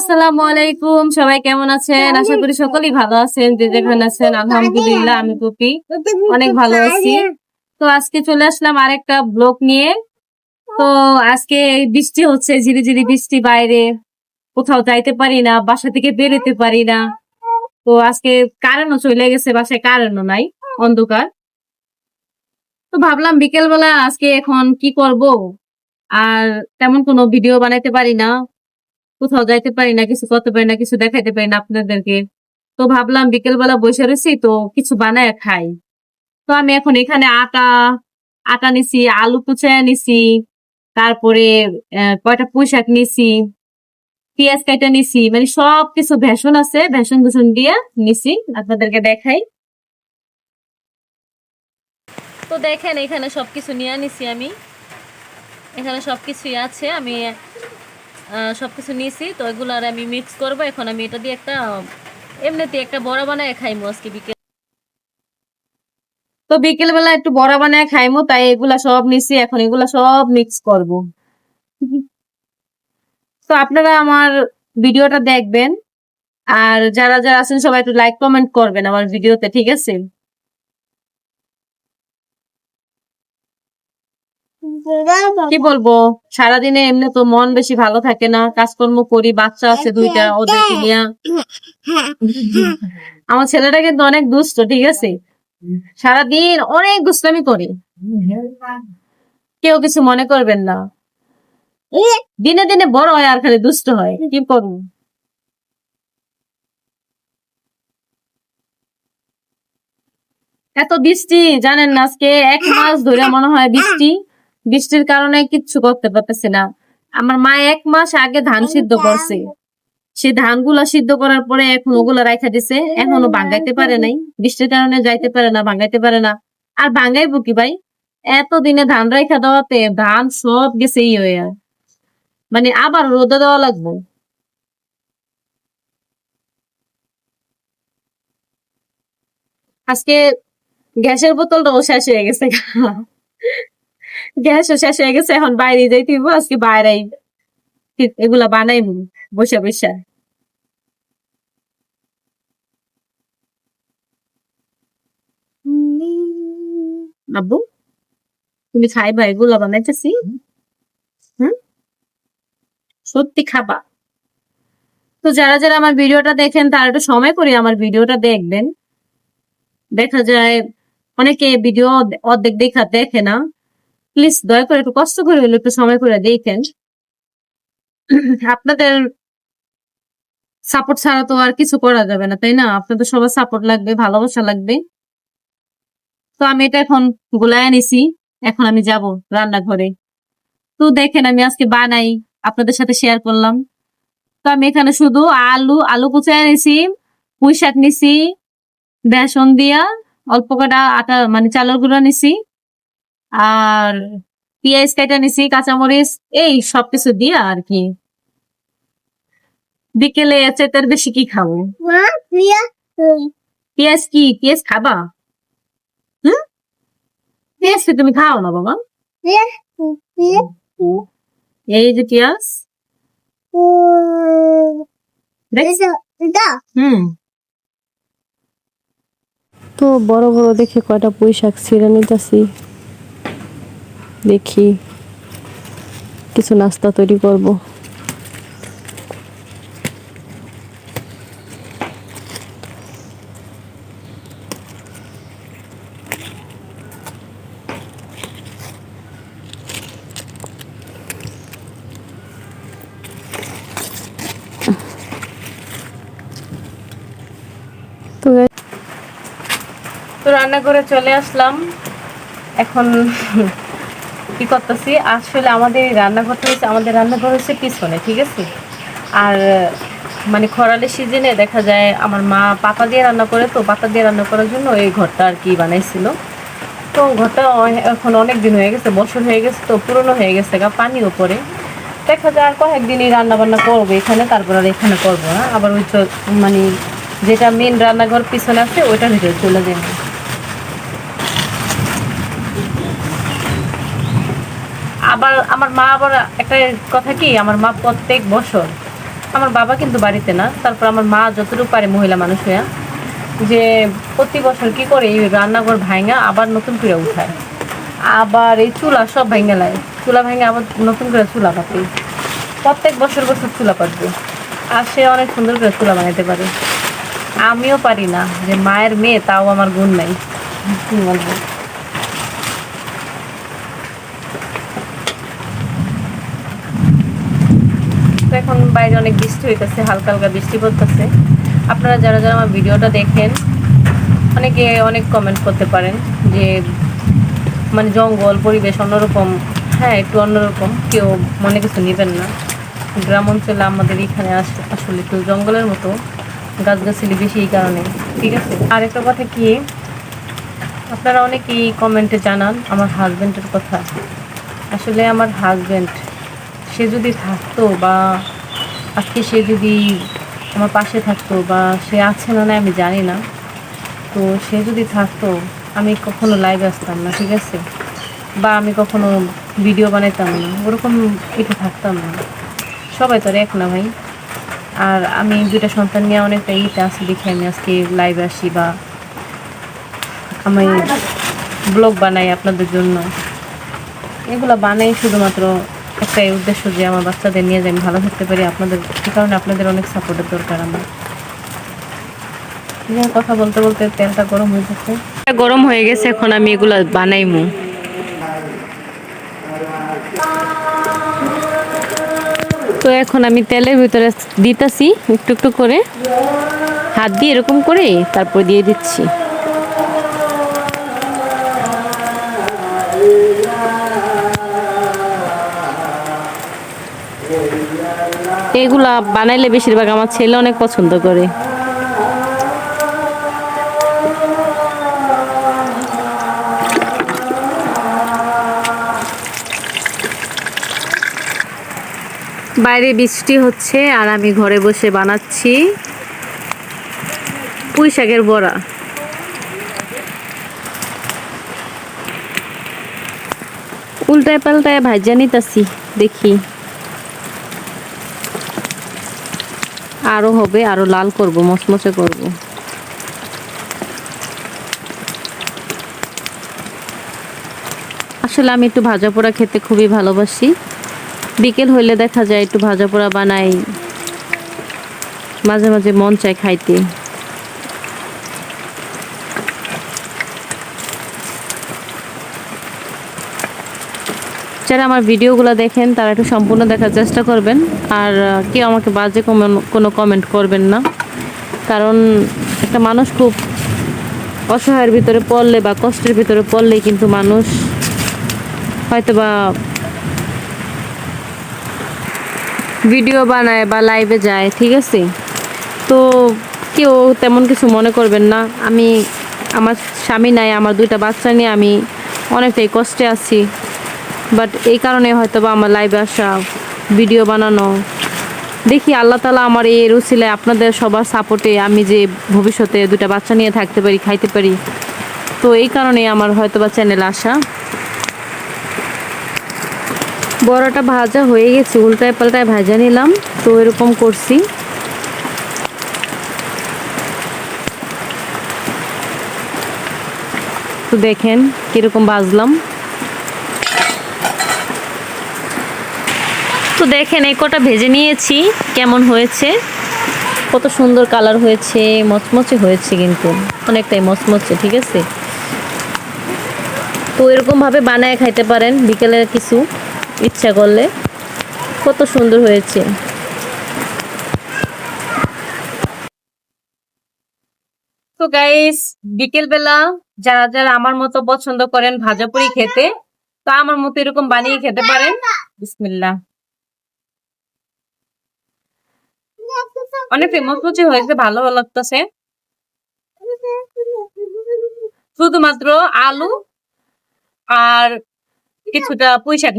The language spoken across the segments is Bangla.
আসসালামু আলাইকুম। সবাই কেমন আছেন? আশা করি সকলেই ভালো আছেন, যে যেখানে আছেন, আলহামদুলিল্লাহ, আমি কপি অনেক ভালো আছি। তো আজকে চলে আসলাম আরেকটা ব্লগ নিয়ে। তো আজকে বৃষ্টি হচ্ছে ঝিরি ঝিরি বৃষ্টি বাইরে। কোথাও যাইতে পারি না, বাসা থেকে বেরোতে পারি না। তো আজকে কারেন্টও চলে গেছে, বাসায় কারেন্টও নাই, অন্ধকার। তো ভাবলাম বিকেল বেলা আজকে এখন কি করব? আর তেমন কোনো ভিডিও বানাইতে পারি না। কোথাও যাইতে পারি না, কিছু করতে পারি না, কিছু দেখাইতে পারি না আপনাদেরকে। তো ভাবলাম বিকেল বেলা বসে রয়েছি, তো কিছু বানায় খাই। তো আমি এখন এখানে আটা আটা নিছি, আলু কুচায়া নিছি, তারপরে কয়টা পুঁই শাক নিছি, পেঁয়াজ কাটা নিছি মানে সব কিছু ভেষণ আছে, ভেষণ ভেষণ দিয়ে নিছি, আপনাদেরকে দেখাই। তো দেখেন, এখানে সবকিছু নিয়ে নিছি আমি। এখানে সবকিছুই আছে, আমি আহ, সবকিছু নিয়েছি তো এগুলো আর আমি মিক্স করব। এখন আমি এটা দিয়ে একটা এমনিতে একটা বড়া বানায় খাইমু আজকে বিকেল। তো বিকেল বেলা একটু বড়া বানায় খাইমু তাই এগুলা সব নিছি। এখন এগুলা সব মিক্স করব। তো আপনারা আমার ভিডিওটা দেখবেন। আর যারা যারা আছেন সবাই একটু লাইক কমেন্ট করবেন আমার ভিডিওতে ঠিক আছে? কি বলব? সারাদিনে এমনি তো মন বেশি ভালো থাকে না। কাজকর্ম করি বাচ্চা আছে দুইটা ওদেরকে নিয়ে। আমার ছেলেটা কিন্তু অনেক দুষ্ট ঠিক আছে? সারাদিন অনেক দুষ্টামি করে। কেউ কিছু মনে করবেন না। দিনে দিনে বড় হয় আর খালি দুষ্ট হয়। কি করব? এত বৃষ্টি জানেন না আজকে এক মাস ধরে মনে হয় বৃষ্টি। বৃষ্টির কারণে কিচ্ছু করতে পারতেছে না। আমার মা এক মাস আগে ধান সিদ্ধ করছে। সে ধানগুলো সিদ্ধ করার পরে এখন ওগুলো রাখা দিছে। এখনও ভাঙ্গাইতে পারে নাই। বৃষ্টির কারণে যাইতে পারে না ভাঙ্গাইতে পারে না। আর ভাঙ্গাইবো কি ভাই? এত দিনে ধান রাখা দেওয়াতে ধান সব গেছে ই হয়ে মানে আবার রোদে দেওয়া লাগবে। আজকে গ্যাসের বোতলটাও শেষ হয়ে গেছে গ্যাসও শেষ হয়ে গেছে এখন বাইরে যাইতে হইবো আজকে বাইরে এগুলা বানাইবো বসে বসে। আব্বু তুমি খাইবা এগুলা বানাইতেছি। হুম? সত্যি খাবা। তো যারা যারা আমার ভিডিওটা দেখেন তারা একটু সময় করে আমার ভিডিওটা দেখবেন। দেখা যায় অনেকে ভিডিও অর্ধেক দেখা দেখে না। প্লিজ দয়া করে একটু কষ্ট করে হলে একটু সময় করে দেখেন। আপনাদের সাপোর্ট ছাড়া তো আর কিছু করা যাবে না, তাই না? আপনাদের সবার সাপোর্ট লাগবে, ভালোবাসা লাগবে। তো আমি এটা এখন গুলায় নিছি এখন আমি যাব রান্নাঘরে। তো দেখেন আমি আজকে বানাই, আপনাদের সাথে শেয়ার করলাম। তো আমি এখানে শুধু আলু আলু কুচায় নিছি পুঁই শাক নিছি, বেসন দিয়া, অল্প কটা আটা মানে চালের গুঁড়া নিছি। আর পেঁয়াজ কাটা নিছি কাঁচামরিচ এই সবকিছু দিয়া আর কি। বিকেলে চাইতে আর বেশি কি খাব? পেঁয়াজ কি? পেঁয়াজ খাবা? হুম? পেঁয়াজ কি তুমি খাও না বাবা? এই যে পেঁয়াজ? হুম। তো বড় বড় দেখে কয়টা পুঁই শাক ছিঁড়ে নিতেছি। দেখি কিছু নাস্তা তৈরি করব। তো রান্না করে চলে আসলাম। এখন কি করতেছি? আসলে আমাদের রান্নাঘরটা হচ্ছে আমাদের রান্নাঘর হচ্ছে পিছনে, ঠিক আছে? আর মানে খরালের সিজনে দেখা যায় আমার মা পাতা দিয়ে রান্না করে, তো পাতা দিয়ে রান্না করার জন্য এই ঘরটা আর কি বানাইছিল। তো ঘরটা এখন অনেক দিন হয়ে গেছে, বছর হয়ে গেছে, তো পুরনো হয়ে গেছে গা পানিও পড়ে দেখা যায় আর কয়েকদিনই রান্নাবান্না করব এখানে, তারপর আর এখানে করব না। আবার ওই মানে যেটা মেন রান্নাঘর পিছনে আছে, ওইটার ভিতরে চলে যাবে। আবার আমার মা আবার একটা কথা কি, আমার মা প্রত্যেক বছর, আমার বাবা কিন্তু বাড়িতে না, তারপর আমার মা যতটুকু পারে মহিলা মানুষ হইয়া, যে প্রতি বছর কি করে এই রান্নাঘর ভাঙা আবার নতুন করে উঠায়। আবার এই চুলা সব ভেঙে লাই, চুলা ভেঙে আবার নতুন করে চুলা পাতি প্রত্যেক বছর বছর চুলা পাতবে আর সে অনেক সুন্দর করে চুলা বানাইতে পারে। আমিও পারি না যে মায়ের মেয়ে, তাও আমার গুণ নাই। বলব? এখন বাইরে অনেক বৃষ্টি হইতেছে, হালকা হালকা বৃষ্টি পড়তেছে। আপনারা যারা যারা আমার ভিডিওটা দেখেন, অনেকে অনেক কমেন্ট করতে পারেন যে মানে জঙ্গল, পরিবেশ অন্যরকম হ্যাঁ একটু অন্যরকম, কেউ মনে কিছু নেবেন না। গ্রাম অঞ্চলে আমাদের এখানে আস- আসলে একটু জঙ্গলের মতো গাছগাছালি বেশি এই কারণে, ঠিক আছে? আর একটা কথা কি, আপনারা অনেকেই কমেন্টে জানান আমার হাজবেন্ডের কথা। আসলে আমার হাজবেন্ড সে যদি থাকতো বা আজকে সে যদি আমার পাশে থাকতো বা সে আছে না না আমি জানি না। তো সে যদি থাকতো, আমি কখনো লাইভ আসতাম না, ঠিক আছে? বা আমি কখনো ভিডিও বানাইতাম না, ওরকম কিছু থাকতাম না। সবাই তো আর এক না ভাই। আর আমি দুইটা সন্তান নিয়ে অনেকটা ইতে আসি দেখে আমি আজকে লাইভে আসি বা আমি ব্লগ বানাই আপনাদের জন্য। এগুলো বানাই শুধুমাত্র একটাই উদ্দেশ্য যে আমার বাচ্চাদের নিয়ে যে আমি ভালো থাকতে পারি, আপনাদের সে কারণে আপনাদের অনেক সাপোর্টের দরকার আমার। কথা বলতে বলতে তেলটা গরম হয়ে গেছে গরম হয়ে গেছে, এখন আমি এগুলো বানাইমু। তো এখন আমি তেলের ভিতরে দিতেছি, একটু একটু করে। হাত দিয়ে এরকম করে, তারপর দিয়ে দিচ্ছি। এগুলা বানাইলে বেশিরভাগ আমার ছেলে অনেক পছন্দ করে। বাইরে বৃষ্টি হচ্ছে আর আমি ঘরে বসে বানাচ্ছি পুঁই শাকের বড়া। উল্টায় পাল্টায় ভাজা নিতাছি, দেখি। আরও হবে, আরও লাল করব, মচমচে করব। আসলে আমি একটু ভাজা পোড়া খেতে খুবই ভালোবাসি। বিকেল হইলে দেখা যায় একটু ভাজা পোড়া বানাই, মাঝে মাঝে মন চায় খাইতে। যারা আমার ভিডিওগুলো দেখেন, তারা একটু সম্পূর্ণ দেখার চেষ্টা করবেন। আর কেউ আমাকে বাজে কোনো কমেন্ট করবেন না। কারণ একটা মানুষ খুব অসহায়ের ভিতরে পড়লে বা কষ্টের ভিতরে পড়লেই কিন্তু মানুষ হয়তো বা ভিডিও বানায় বা লাইভে যায়, ঠিক আছে? তো কেউ তেমন কিছু মনে করবেন না। আমি, আমার স্বামী নাই, আমার দুইটা বাচ্চা নিয়ে আমি অনেকটাই কষ্টে আছি। বাট এই কারণে হয়তো বা আমার লাইভে আসা ভিডিও বানানো, দেখি আল্লাহ তালা আমার এই রুসিলায় আপনাদের সবার সাপোর্টে আমি যে ভবিষ্যতে দুটা বাচ্চা নিয়ে থাকতে পারি, খাইতে পারি। তো এই কারণে আমার হয়তো বা চ্যানেল আসা। বড়াটা ভাজা হয়ে গেছে, উল্টায় পাল্টায় ভাজা নিলাম, তো এরকম করছি। তো দেখেন কীরকম ভাজলাম। তো দেখেন, এই কটা ভেজে নিয়েছি। কেমন হয়েছে? কত সুন্দর কালার হয়েছে, মচমচে হয়েছে কিন্তু। অনেকটাই মচমচে, ঠিক আছে? তো এরকম ভাবে বানায় খাইতে পারেন, বিকেলে কিছু ইচ্ছা করলে। কত সুন্দর হয়েছে। তো গাইস বিকেল বেলা যারা যারা আমার মতো পছন্দ করেন ভাজাপুরি খেতে, তো আমার মতো এরকম বানিয়ে খেতে পারেন। বিসমিল্লাহ। অনেক মচমচে হয়েছে, ভালো লাগতেছে। শুধুমাত্র আলু আর কিছুটা পুঁই শাক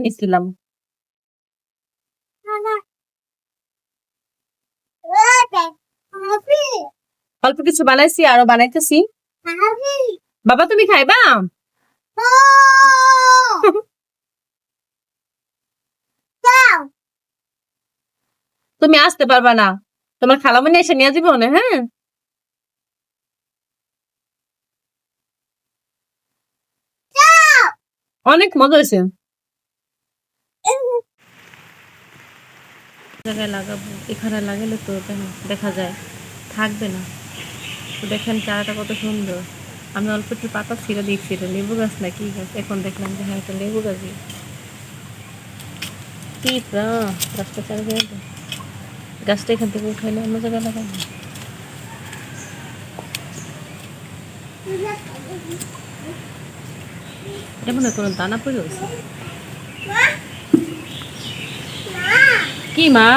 অল্প কিছু বানাইছি, আরও বানাইতেছি। বাবা, তুমি খাইবা? তুমি আসতে পারবা না। তোমার খালামণি এসে নিয়ে যাবে না হ্যাঁ? অনেক মজা হয়েছে। জায়গায় লাগাবো, এখানে লাগালে তো দেখা যায়, থাকবে না। তো দেখেন চারাটা কত সুন্দর। আমি অল্প একটু পাতা ছিঁড়ে দিয়েছি, এটা লেবু গাছ না কি গাছ? এখন দেখলাম যে হ্যাঁ এটা লেবু গাছই। কি গাছটা চারা। গাছটা এখান থেকে উঠাইলে অন্য জায়গায় লাগাবো? এটা মনে করুন দানা পড়ে কি মা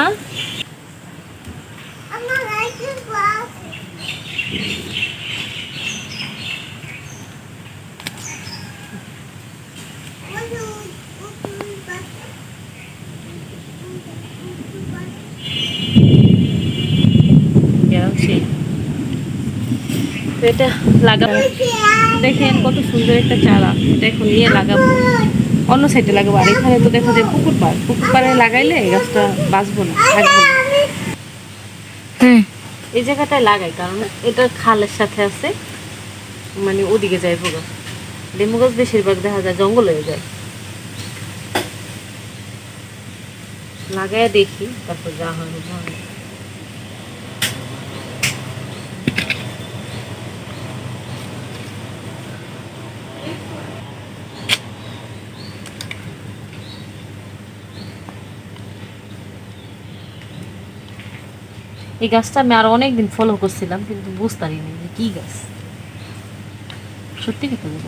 তো এটা লাগাবো। দেখেন কত সুন্দর একটা চারা। এটা এখন নিয়ে লাগাবো। অন্য সাইডে লাগাবো। আর এখানে তো দেখা যায় পুকুর পাড়। পুকুর পাড়ে লাগাইলে গাছটা বাঁচবো না থাকব না। হ্যাঁ। এই জায়গাটায় লাগাই কারণ এটা খালের সাথে আছে। মানে ওদিকে যায় পুরো লেবু গাছ বেশিরভাগ দেখা যায় জঙ্গল হয়ে যায়। লাগাই দেখি তারপর যা হয়। এই গাছটা আমি আরও অনেকদিন ফলো করছিলাম কিন্তু বুঝতে পারিনি যে কি গাছ। সত্যি কথা বলব।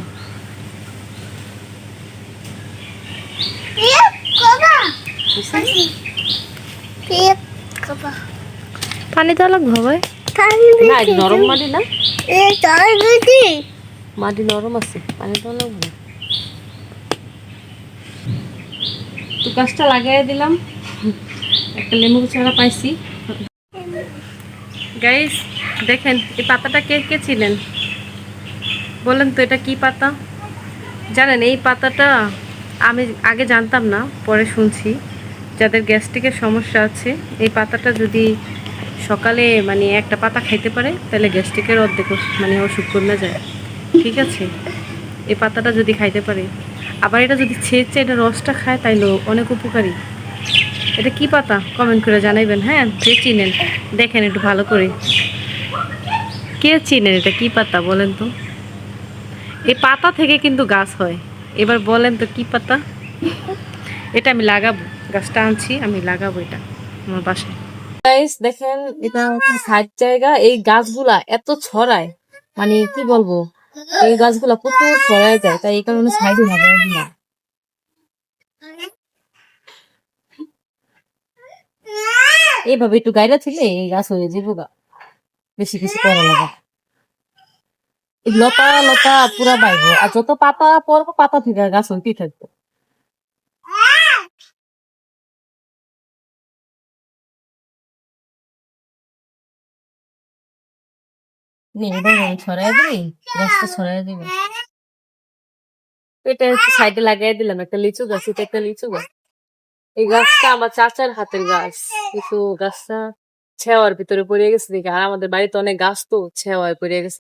পানি দেওয়া লাগবে ভাই না নরম মাটি না? মাটি নরম আছে পানি তো লাগবে। তো গাছটা লাগাই দিলাম। একটা লেবু চারা পাইছি। গাইস দেখেন, এই পাতাটা কে কে ছিলেন? বলেন তো, এটা কি পাতা? জানেন, এই পাতাটা আমি আগে জানতাম না, পরে শুনছি। যাদের গ্যাস্ট্রিকের সমস্যা আছে, এই পাতাটা যদি সকালে মানে একটা পাতা খাইতে পারে, তাহলে গ্যাস্ট্রিকের অর্ধেক মানে ওষুধ কমে যায়। ঠিক আছে? এই পাতাটা যদি খাইতে পারে। আবার এটা যদি ছেঁচে, এটা রসটা খায়, তাইলেও অনেক উপকারী। এটা কি পাতা? কমেন্ট করে জানাইবেন হ্যাঁ? যে চিনেন? দেখেন একটু ভালো করে। কে চিনেন এটা? কি পাতা? বলেন তো। এই পাতা থেকে কিন্তু গাছ হয়। এবার বলেন তো কি পাতা? এটা আমি লাগাবো। গাছটা আনছি, আমি লাগাবো এটা আমার বাসায়। দেখেন, এটা সাইড জায়গা। এই গাছগুলা এত ছড়ায়। মানে কি বলব? এই গাছগুলা প্রচুর ছড়ায় যায়। তাই এই কারণে সাইডে লাগাই দিলাম এইভাবে একটু গাইরা ছিলে এই গাছ হয়ে যাব গা। বেশি কিছু করা লাগা লতা লতা পুরা বাইব। আর যত পাতা পড়ব, পাতা থেকে গাছ হইতেই থাকবে। ছড়াই দিবি? ছড়াই দিবি। এটা সাইডে লাগাই দিলাম, একটা লিচু গাছ একটা লিচু গাছ। এই গাছটা আমার চাচার হাতের গাছ। কিন্তু গাছটা ছেওয়ার ভিতরে পড়ে গেছে দেখি। আর আমাদের বাড়িতে অনেক গাছ তো ছেওয়ায় পড়ে গেছে।